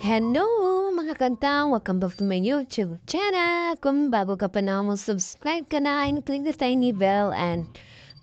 Hello mga kantang! Welcome back to my YouTube channel! Kung bago ka pa na mo, subscribe ka na and click the tiny bell and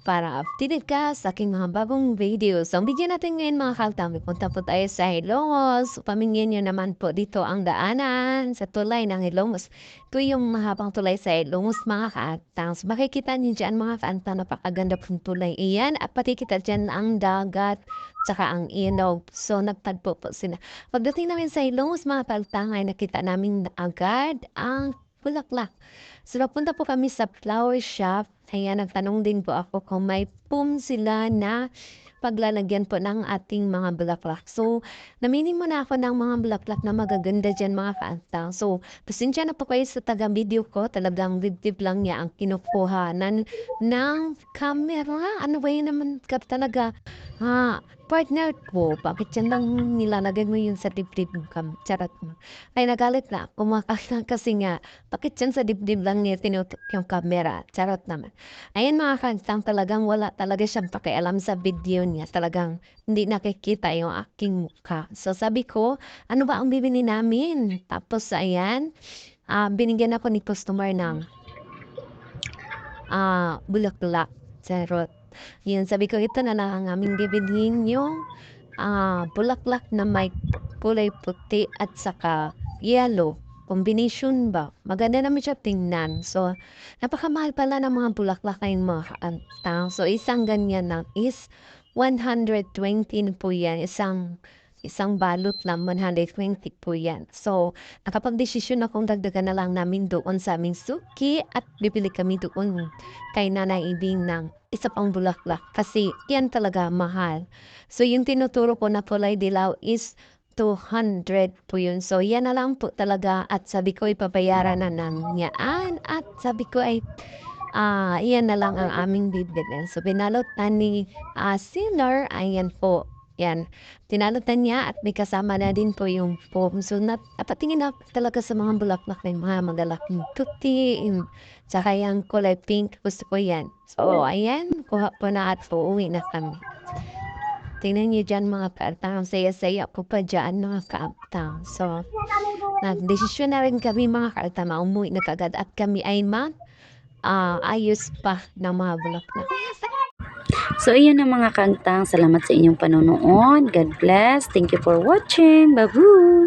para updated ka sa aking mga bagong videos. Ang video natin ngayon mga kantang, may punta po tayo sa Hilongos. Pamingin nyo naman po dito ang daanan sa tulay ng Hilongos. Ito yung mahabang tulay sa Hilongos mga kantang. So, makikita nyo dyan mga kantang, napakaganda pong tulay iyan. At pati kita dyan ang dagat tsaka ang ilog. So, nagtagpo po sila. Pagdating namin sa Ilongos, mga paltang, ay nakita namin na agad ang bulaklak. So, napunta po kami sa flower shop. Kaya nagtanong din po ako kung may pum sila na paglalagyan po ng ating mga bulaklak. So, namini mo na ako ng mga bulaklak na magaganda dyan mga kaantang. So, pasensya na po kayo sa taga-video ko. Talagang dibdib lang niya ang kinukuhanan ng camera. Ano ba yun naman ka talaga? Ha, partner ko, bakit yan lang nilalagay mo yun sa dibdib kam? Charot mo. Ay, nagalit na. Kumakala kasi nga, bakit yan sa dibdib lang niya tinutok yung camera? Charot naman. Ayan mga kantang, talagang wala talaga siyang pakialam sa video niya. Talagang hindi nakikita yung aking mukha. So sabi ko, ano ba ang bibili namin? Tapos ayan, ah, binigyan ako ni customer ng ah, bulaklak. Charot. Yun, sabi ko, ito na lang ang aming bibilhin yung ah, bulaklak na may kulay puti at saka yellow. Combination ba? Maganda naman siya tingnan. So, napakamahal pala ng mga bulaklak kayong mga kaantang. So, isang ganyan lang is 120 na po yan. Isang isang balot lang, 120 po yan. So, nakapag-desisyon akong dagdagan na lang namin doon sa aming suki at bibili kami doon kay Nanay Ibing ng isa pang bulaklak kasi yan talaga mahal. So, yung tinuturo ko na kulay dilaw is 200 po yun. So, yan na lang po talaga at sabi ko ipabayaran na ng yaan at sabi ko ay ah iyan na lang ang aming bibili. So, binalotan ni ah, Sinner, ayan po. Yan. Tinalotan niya at may kasama na din po yung foam. So, nat napatingin na talaga sa mga bulaklak na yung mga magalaking tuti. Tsaka yung kulay pink. Gusto ko yan. So, ayan. Kuha po na at po. Uwi na kami. Tingnan niyo dyan mga. Ang saya-saya ko pa dyan mga kaantang. So, nagdesisyon na rin kami mga na Umuwi na kagad at kami ay mag ah, ayos pa ng mga bulaklak. So, ayan ang mga kantang. Salamat sa inyong panonood. God bless. Thank you for watching. Babu!